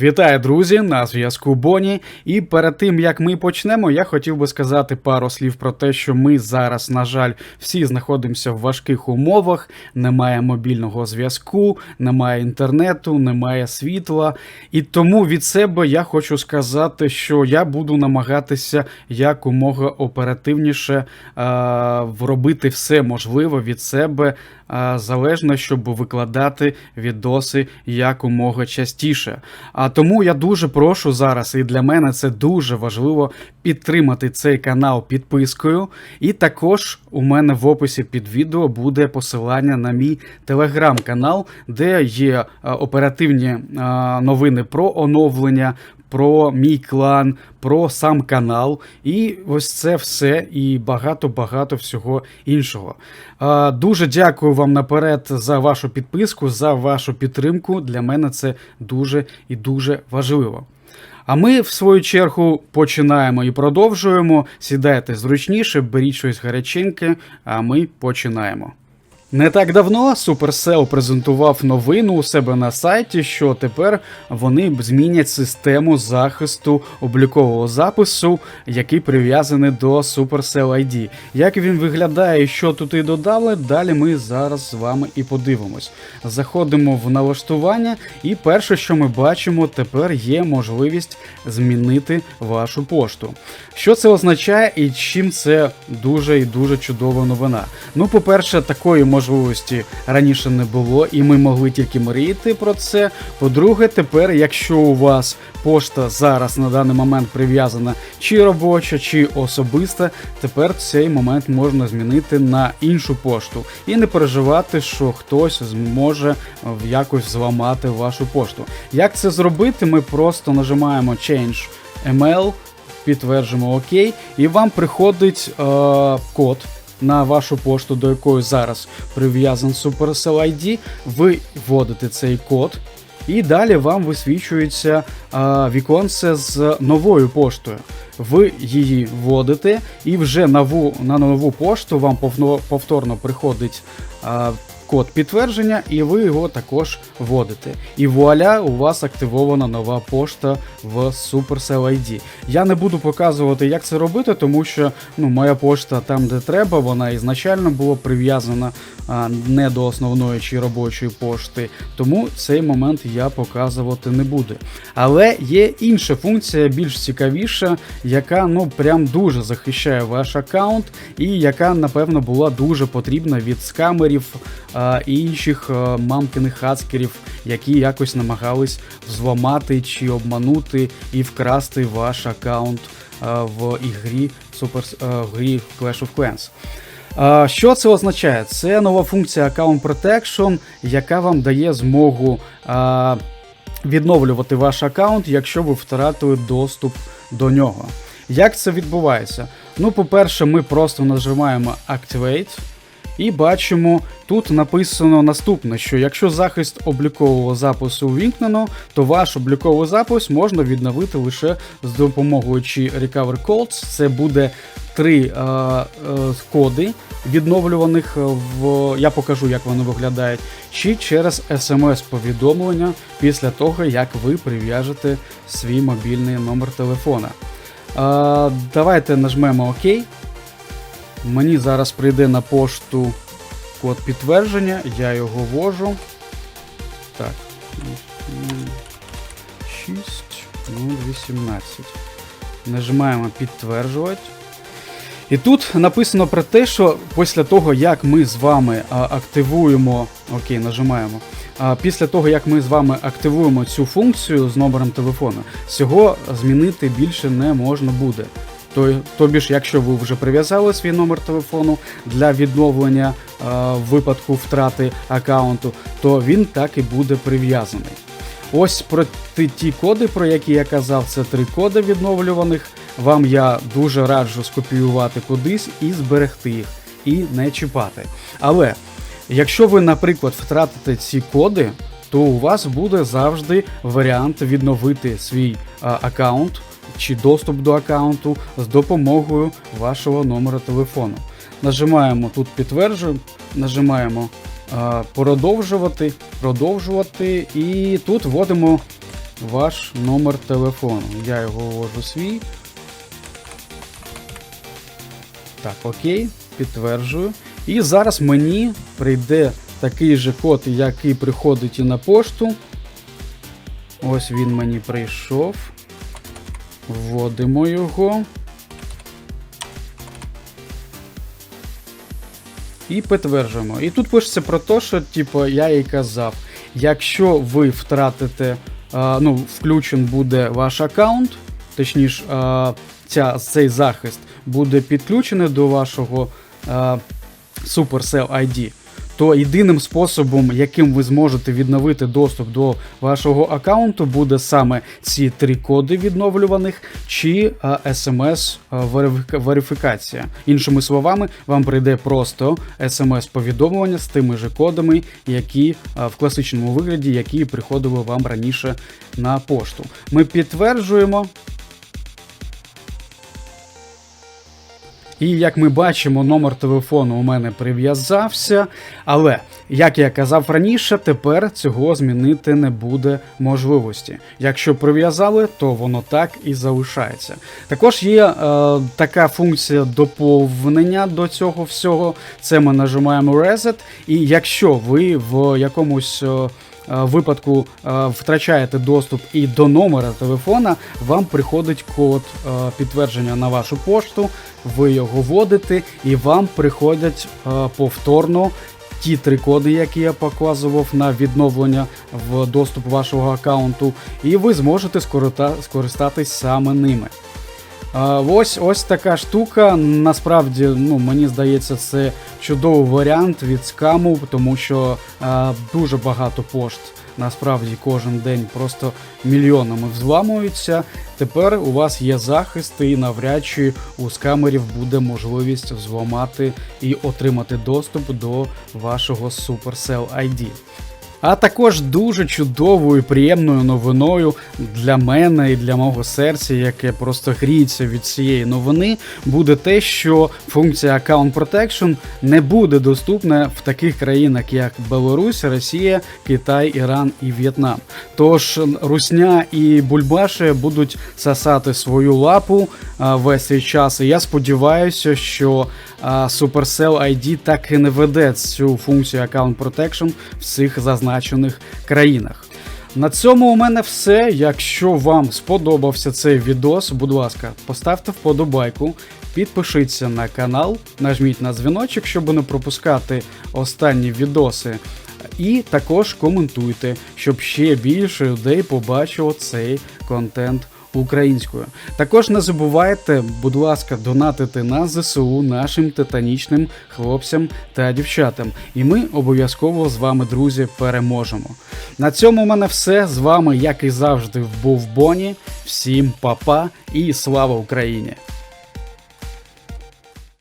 Вітаю, друзі! На зв'язку Боні. І перед тим як ми почнемо, я хотів би сказати пару слів про те, що ми зараз, на жаль, всі знаходимося в важких умовах. Немає мобільного зв'язку, немає інтернету, немає світла. І тому від себе я хочу сказати, що я буду намагатися якомога оперативніше е, робити все можливе від себе. Залежно, щоб викладати відоси якомога частіше. А тому я дуже прошу зараз, і для мене це дуже важливо підтримати цей канал підпискою. І також у мене в описі під відео буде посилання на мій телеграм-канал, де є е, оперативні е, новини про оновлення. Про мій клан, про сам канал, і ось це все, і багато-багато всього іншого. Дуже дякую вам наперед за вашу підписку, за вашу підтримку. Для мене це дуже і дуже важливо. А ми, в свою чергу, починаємо і продовжуємо. Сідайте зручніше, беріть щось гаряченьке, а ми починаємо. Не так давно Supercell презентував новину у себе на сайті, що тепер вони змінять систему захисту облікового запису, який прив'язаний до Supercell ID. Як він виглядає і що тут і додали, далі ми зараз з вами і подивимось. Заходимо в налаштування, і перше, що ми бачимо, тепер є можливість змінити вашу пошту. Що це означає і чим це дуже і дуже чудова новина? Ну, по-перше, такої можливості раніше не було, і ми могли тільки мріяти про це. По-друге, тепер, якщо у вас пошта зараз на даний момент прив'язана чи робоча, чи особиста, тепер цей момент можна змінити на іншу пошту і не переживати, що хтось зможе якось зламати вашу пошту. Як це зробити? Ми просто нажимаємо Change email, підтверджуємо ОК, і вам приходить е, код на вашу пошту, до якої зараз прив'язан Supercell ID. Ви вводите цей код. І далі вам висвічується а, віконце з новою поштою. Ви її вводите, і вже нову, на нову пошту вам повторно приходить а, код підтвердження, і ви його також вводите. І вуаля, у вас активована нова пошта в Supercell ID. Я не буду показувати, як це робити, тому що ну, моя пошта там, де треба, вона ізначально була прив'язана не до основної чи робочої пошти. Тому цей момент я показувати не буду. Але є інша функція, більш цікавіша, яка ну прям дуже захищає ваш аккаунт, і яка, напевно, була дуже потрібна від скамерів а, і інших а, мамкиних хацкерів, які якось намагались взламати чи обманути і вкрасти ваш аккаунт а, в ігрі в грі Clash of Clans. Що це означає? Це нова функція Account Protection, яка вам дає змогу відновлювати ваш аккаунт, якщо ви втратили доступ до нього. Як це відбувається? Ну, по-перше, ми просто нажимаємо Activate. І бачимо, тут написано наступне: що якщо захист облікового запису увімкнено, то ваш обліковий запис можна відновити лише з допомогою Recover Codes. Це буде три е, е, коди відновлюваних в. Я покажу, як вони виглядають, чи через смс-повідомлення після того, як ви прив'яжете свій мобільний номер телефона. Е, давайте нажмемо ОК. Мені зараз прийде на пошту код підтвердження, я його ввожу. Так. 6, 18. Нажимаємо підтверджувати. І тут написано про те, що після того, як ми з вами активуємо. Окей, нажимаємо. Після того, як ми з вами активуємо цю функцію з номером телефону, цього змінити більше не можна буде. То, тобі ж, якщо ви вже прив'язали свій номер телефону для відновлення е, випадку втрати аккаунту, то він так і буде прив'язаний. Ось про ті, коди, про які я казав, це три коди відновлюваних. Вам я дуже раджу скопіювати кудись і зберегти їх, і не чіпати. Але якщо ви, наприклад, втратите ці коди, то у вас буде завжди варіант відновити свій а, аккаунт чи доступ до аккаунту з допомогою вашого номера телефону. Нажимаємо тут підтверджую, нажимаємо продовжувати, продовжувати, і тут вводимо ваш номер телефону. Я його ввожу свій. Так, окей, підтверджую. І зараз мені прийде такий же код, який приходить і на пошту. Ось він мені прийшов. Вводимо його. І підтверджуємо. І тут пишеться про те, що, типу, я і казав, якщо ви втратите, а, ну, включен буде ваш аккаунт, точніше, а, ця, цей захист буде підключений до вашого а, Supercell ID, то єдиним способом, яким ви зможете відновити доступ до вашого аккаунту, буде саме ці три коди відновлюваних чи смс-верифікація. Іншими словами, вам прийде просто смс-повідомлення з тими же кодами, які в класичному вигляді, які приходили вам раніше на пошту. Ми підтверджуємо. І як ми бачимо, номер телефону у мене прив'язався. Але, як я казав раніше, тепер цього змінити не буде можливості. Якщо прив'язали, то воно так і залишається. Також є е, така функція доповнення до цього всього. Це ми нажимаємо Reset, і якщо ви в якомусь. е, випадку е, втрачаєте доступ і до номера телефона, вам приходить код е, підтвердження на вашу пошту, ви його вводите, і вам приходять е, повторно ті три коди, які я показував на відновлення в доступ вашого аккаунту, і ви зможете скористатись саме ними. Ось ось така штука. Насправді, ну мені здається, це чудовий варіант від скаму, тому що а, дуже багато пошт насправді кожен день просто мільйонами взламуються. Тепер у вас є захист, і навряд чи у скамерів буде можливість взламати і отримати доступ до вашого Supercell ID. А також дуже чудовою і приємною новиною для мене і для мого серця, яке просто гріється від цієї новини, буде те, що функція Account Protection не буде доступна в таких країнах, як Белорусь, Росія, Китай, Іран і В'єтнам. Тож Русня і Бульбаши будуть сасати свою лапу а, весь цей час. І я сподіваюся, що а, Supercell ID так і не веде цю функцію Account Protection в цих зазначених країнах. На цьому у мене все. Якщо вам сподобався цей відос, будь ласка, поставте вподобайку, підпишіться на канал, нажміть на дзвіночок, щоб не пропускати останні відоси. І також коментуйте, щоб ще більше людей побачило цей контент українською. Також не забувайте, будь ласка, донатити на ЗСУ нашим титанічним хлопцям та дівчатам. І ми обов'язково з вами, друзі, переможемо. На цьому в мене все. З вами, як і завжди, був Боні. Всім па-па і слава Україні!